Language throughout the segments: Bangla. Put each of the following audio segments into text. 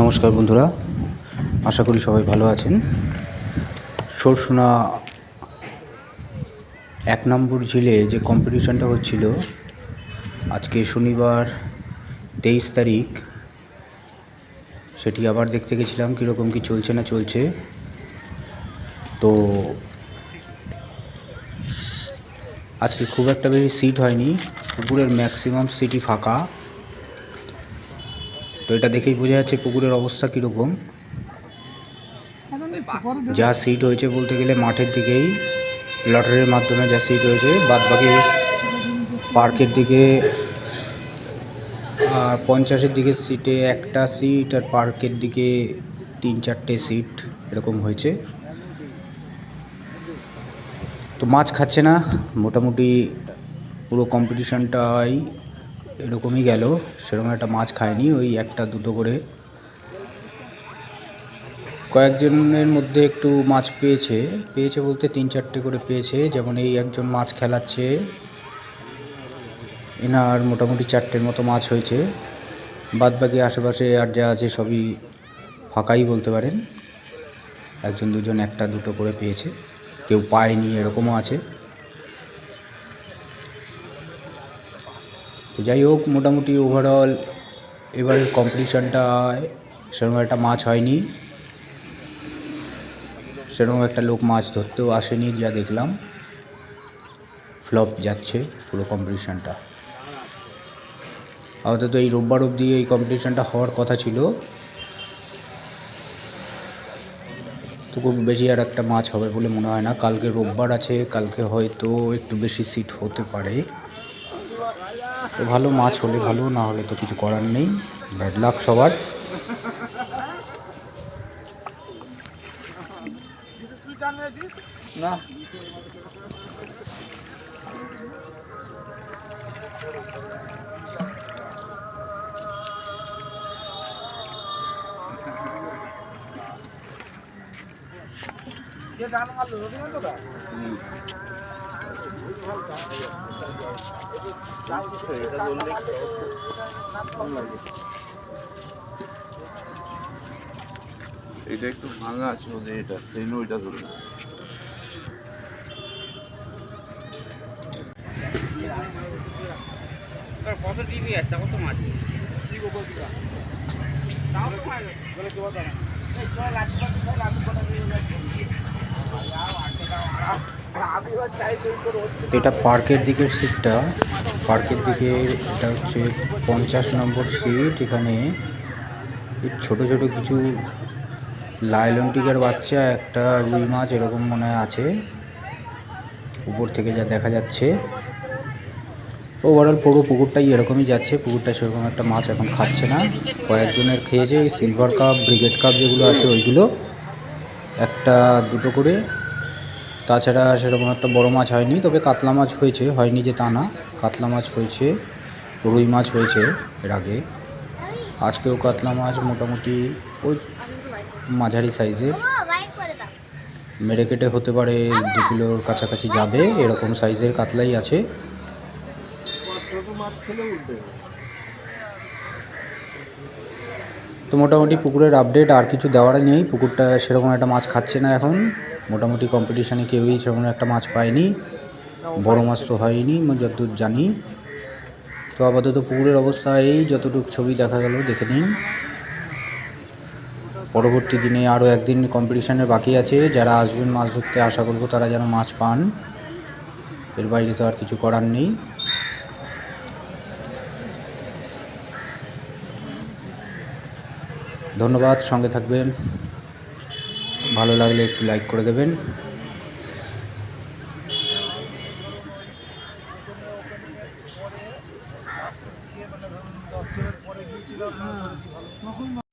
নমস্কার বন্ধুরা, আশা করি সবাই ভালো আছেন। সরসোনা এক নম্বর ঝিলে যে কম্পিটিশানটা হচ্ছিল, আজকে শনিবার তেইশ তারিখ, সেটি আবার দেখতে গেছিলাম, কীরকম কী চলছে না চলছে। তো আজকে খুব একটা বেশি সিট হয়নি, পুকুরের ম্যাক্সিমাম সিটই ফাঁকা। তো এটা দেখেই বোঝা যাচ্ছে পুকুরের অবস্থা কীরকম। যা সিট হয়েছে বলতে গেলে মাঠের দিকেই লটারির মাধ্যমে যা সিট হয়েছে বাদ বাকি পার্কের দিকে, আর পঞ্চাশের দিকে সিটে একটা সিট আর পার্কের দিকে তিন চারটে সিট এরকম হয়েছে। তো মাছ খাচ্ছে না, মোটামুটি পুরো কম্পিটিশানটাই এরকমই গেল, সেরকম একটা মাছ খায়নি, ওই একটা দুটো করে। কয়েকজনের মধ্যে একটু মাছ পেয়েছে পেয়েছে বলতে তিন চারটে করে পেয়েছে, যেমন এই একজন মাছ খেলাচ্ছে, এনার মোটামুটি চারটের মতো মাছ হয়েছে। বাদ বাকি আশেপাশে আর যা আছে সবই ফাঁকাই বলতে পারেন। একজন দুজন একটা দুটো করে পেয়েছে, কেউ পায়নি, এরকমও আছে। তো যাই হোক, মোটামুটি ওভারঅল এবার কম্পিটিশানটায় সেরকম একটা মাছ হয়নি। সেরকম একটা লোক মাছ ধরতেও আসেনি, যা দেখলাম। ফ্লপ যাচ্ছে পুরো কম্পিটিশানটা আপাতত এই রোববার অবধি এই কম্পিটিশানটা হওয়ার কথা ছিল। তো খুব বেশি আর একটা মাছ হবে বলে মনে হয় না। কালকে রোববার আছে, কালকে হয়তো একটু বেশি সিট হতে পারে। তো ভালো মাছ হলে ভালো না হলে তো কিছু করার নেই। ব্যাড লাক সবার। না। এটা একটু ভাঙা আছে ওদের এটা সেই ওইটা ধরুন। কত টিভি একটা কত মাছ? তো এটা পার্কের দিকের সিটটা পার্কের দিকে এটা হচ্ছে পঞ্চাশ নম্বর সিট এখানে ছোট ছোট, ছোটো কিছু লাইলন টিকের বাচ্চা, একটা রুই মাছ এরকম মনে হয় আছে। উপর থেকে যা দেখা যাচ্ছে। ওভারঅল পুরো পুকুরটাই এরকমই যাচ্ছে। পুকুরটা সেরকম একটা মাছ এখন খাচ্ছে না। কয়েকজনের খেয়েছে সিলভার কাপ ব্রিগেড কাপ যেগুলো আছে ওইগুলো। একটা, দুটো করে। তাছাড়া সেরকম একটা বড় মাছ হয়নি, তবে কাতলা মাছ হয়েছে, হয়নি যে তা না। কাতলা মাছ হয়েছে, রুই মাছ হয়েছে এর আগে। আজকেও কাতলা মাছ মোটামুটি ওই মাঝারি সাইজের। মেরে কেটে হতে পারে দু কিলোর কাছাকাছি যাবে, এরকম সাইজের কাতলাই আছে। তো মোটামুটি পুকুরের আপডেট আর কিছু দেওয়ার নেই। পুকুরটা সেরকম একটা মাছ খাচ্ছে না এখন। মোটামুটি কম্পিটিশানে কেউই সেরকম একটা মাছ পায়নি। বড় মাছ তো হয়নি যতদূর জানি। তো আপাতত পুকুরের অবস্থা এই, যতটুকু ছবি দেখা গেল, দেখে নিন। পরবর্তী দিনে আরও একদিন কম্পিটিশানের বাকি আছে। যারা আসবেন মাছ ধরতে, আশা করব তারা যেন মাছ পান। এর বাইরে তো আর কিছু করার নেই। ধন্যবাদ সঙ্গে থাকবেন। ভালো লাগলে একটু লাইক করে দেবেন। হ্যাঁ,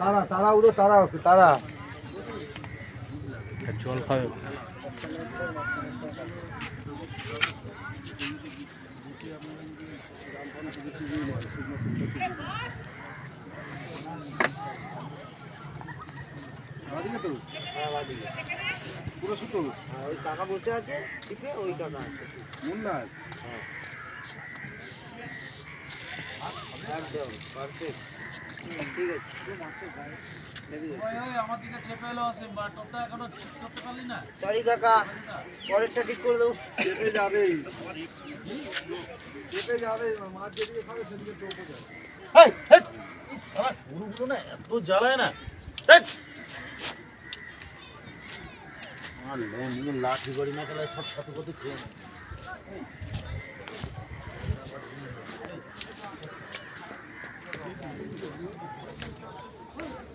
তারা তারা উড়ো তারা তারা। জল খাবে। পুরো সুতো? হ্যাঁ ওই কাকা বসে আছে টিপে ওই কাকা আছে। মুন্না একদম পারফেক্ট ঠিক আছে সরি কাকা। পরেরটা ঠিক করে দেবো। চেপে চেপে যাবে মাছ খাবে সেদিকে টোপে যাবে লাঠি গড়ি না খেলে সব কত কত খেয়ে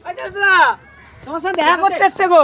আচ্ছা দাদা তোমার সাথে দেখা করতে এসছে গো।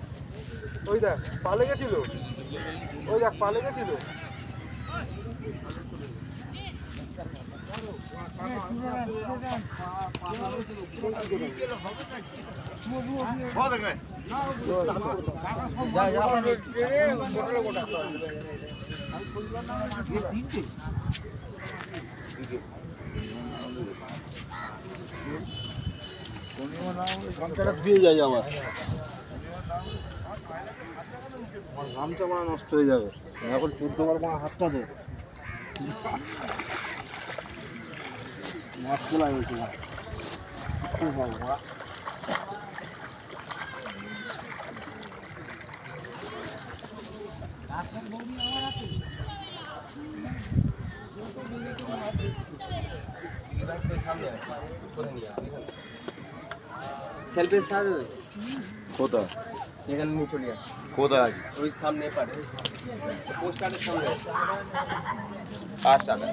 ওই দেখ পালে গেছিল। ওই দেখ পালে গেছিল। ধুয়ে যায় আমার। আমার গামছা মারা নষ্ট হয়ে যাবে। এখন চোদ্দ বার মারা হাতটা দে। মাছ তোলাই হয়েছে খুব ভালো সেলফি স্যার? কোথায়? এখানে নিয়ে চলে আসি। কোথায় ওই সামনে পারে পোস্টারের সামনে। কার টাকা